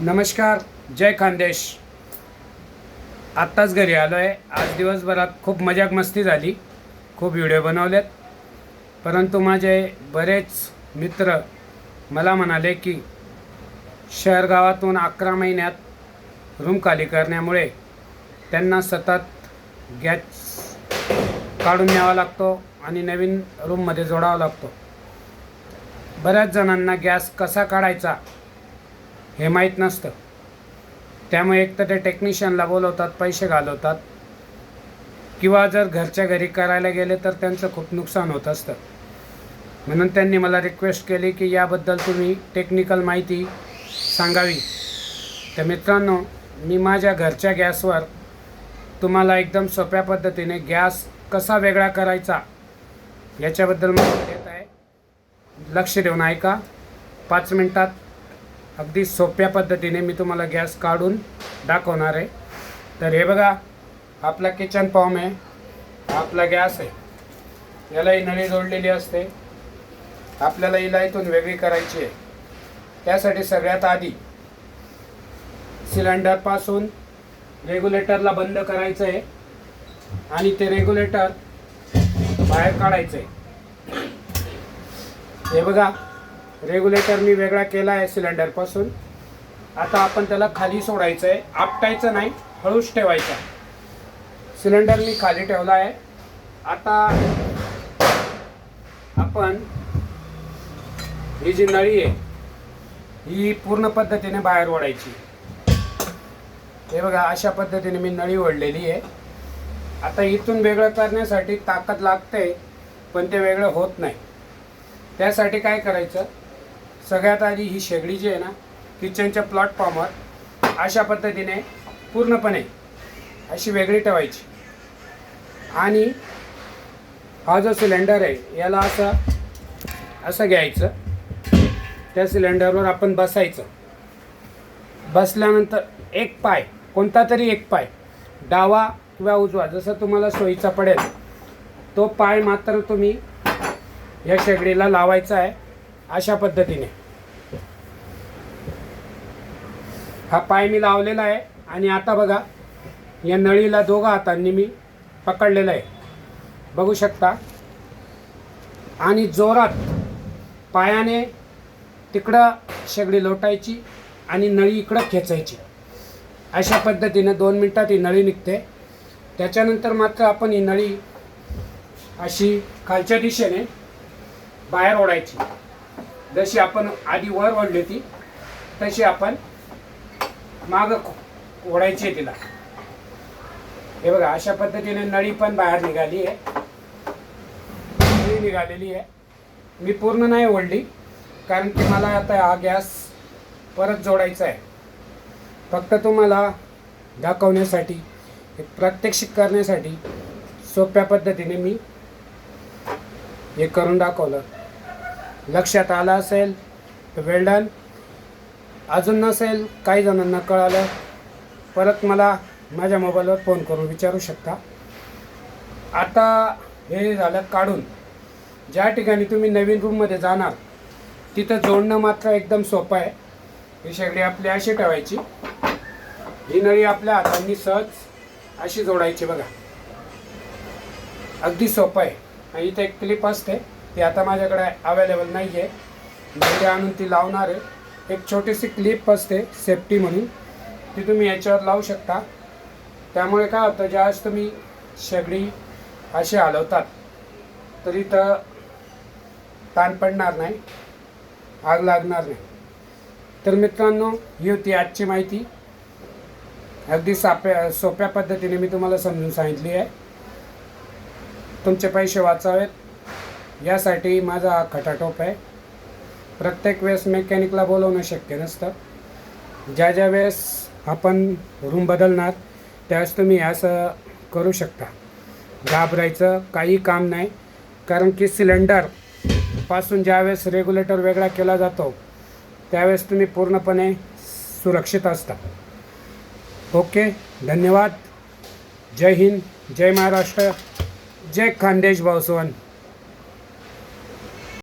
नमस्कार जय खानदेश. आत्ताच घरी आलो आहे आज दिवसभरात खूप मजाक मस्ती झाली. खूप व्हिडिओ बनवलेत. परंतु माझे बरेच मित्र मला म्हणाले की शहर गावातून अकरा महिन्यात रूम खाली करण्यामुळे त्यांना सतत गॅस काढून न्यावा लागतो आणि नवीन रूममध्ये जोडावा लागतो. बऱ्याच जणांना गॅस कसा काढायचा हे माहीत नसतं. त्यामुळे एक तर ते टेक्निशियनला बोलवतात पैसे घालवतात. किंवा जर घरच्या घरी करायला गेले तर त्यांचं खूप नुकसान होत असतं. म्हणून त्यांनी मला रिक्वेस्ट केली की याबद्दल तुम्ही टेक्निकल माहिती सांगावी. तर मित्रांनो मी माझ्या घरच्या गॅसवर तुम्हाला एकदम सोप्या पद्धतीने गॅस कसा वेगळा करायचा याच्याबद्दल माहिती देत आहे. लक्ष देऊन ऐका. पाच मिनटात अगदी सोप्या पद्धतीने मी तुम्हाला गॅस काढून दाखवणार आहे. तर हे बघा आपला किचन पॉम आहे. आपला गॅस आहे. याला ही नळी जोडलेली असते. आपल्याला हिला इथून वेगळी करायची आहे. त्यासाठी सगळ्यात आधी सिलेंडरपासून रेग्युलेटरला बंद करायचं आहे. आणि ते रेग्युलेटर बाहेर काढायचं आहे. हे बघा रेग्युलेटर मी वेगळा केला आहे सिलेंडरपासून आता आपण त्याला खाली सोडायचं आहे. आपटायचं नाही हळूच ठेवायचा सिलेंडर मी खाली ठेवला आहे. आता आपण ही जी नळी आहे ही पूर्ण पद्धतीने बाहेर ओढायची. हे बघा अशा पद्धतीने मी नळी ओढलेली आहे. आता इथून वेगळं करण्यासाठी ताकद लागते पण ते वेगळं होत नाही. त्यासाठी काय करायचं? सगळ्यात आधी ही शेगडी जी आहे ना किचनच्या प्लॅटफॉर्मवर अशा पद्धतीने पूर्णपणे अशी वेगळी ठेवायची. आणि हा जो सिलेंडर आहे याला असं असं घ्यायचं. त्या सिलेंडरवर आपण बसायचं. बसल्यानंतर एक पाय कोणता तरी एक पाय डावा किंवा उजवा जसं तुम्हाला सोयीचा पडेल तो पाय मात्र तुम्ही या शेगडीला लावायचा आहे. अशा पद्धतीने. हा पाय मी लावलेला आहे आणि आता बघा या नळीला दोघा हातांनी मी पकडलेलं आहे. बघू शकता. आणि जोरात पायाने तिकडं शेगडी लोटायची आणि नळी इकडं खेचायची. अशा पद्धतीने दोन मिनटात ही नळी निघते. त्याच्यानंतर मात्र आपण ही नळी अशी खालच्या दिशेने बाहेर ओढायची. जशी आपण आधी वर ओढली होती तशी आपण माग ओढायची आहे तिला. हे बघा अशा पद्धतीने नळी पण बाहेर निघाली आहे. नळी निघालेली आहे. मी पूर्ण नाही ओढली कारण की मला आता हा गॅस परत जोडायचा आहे. फक्त तुम्हाला दाखवण्यासाठी प्रात्यक्षिक करण्यासाठी सोप्या पद्धतीने मी हे करून दाखवलं. लक्षात आलं असेल तर अजून नसेल काही जणांना कळालं. परत मला माझ्या मोबाईलवर फोन करून विचारू शकता? आता हे झालं काढून. ज्या ठिकाणी तुम्ही नवीन रूममध्ये जाणार तिथं जोडणं मात्र एकदम सोपं आहे. ही शेगडी आपली अशी ठेवायची. ही नळी आपल्या हातांनी सहज अशी जोडायची बघा. अगदी सोपं आहे. आणि इथे एक क्लिप असते. ती आता माझ्याकडे अवेलेबल नाही आहे मी आणून ती लावणार आहे. एक छोटीशी क्लिप असते सेफ्टी म्हणून. ती तुम्ही याच्यावर लावू शकता. त्यामुळे काय होतं ज्यावेळेस तुम्ही शेगडी अशी हलवतात तरी तर ताण पडणार नाही आग लागणार नाही. तर मित्रांनो ही होती आजची माहिती. अगदी साप्या सोप्या पद्धतीने मी तुम्हाला समजून सांगितली आहे. तुमचे पैसे वाचावेत. यासाठी माझा हा खटाटोप आहे. प्रत्येक वेळेस मेकॅनिकला बोलवणं शक्य नसतं. ज्या ज्या वेळेस आपण रूम बदलणार त्यावेळेस तुम्ही असं करू शकता. घाबरायचं काही काम नाही. कारण की सिलेंडरपासून ज्यावेळेस रेग्युलेटर वेगळा केला जातो त्यावेळेस तुम्ही पूर्णपणे सुरक्षित असता. ओके धन्यवाद. जय हिंद जय महाराष्ट्र. जय खानदेश भाऊसवन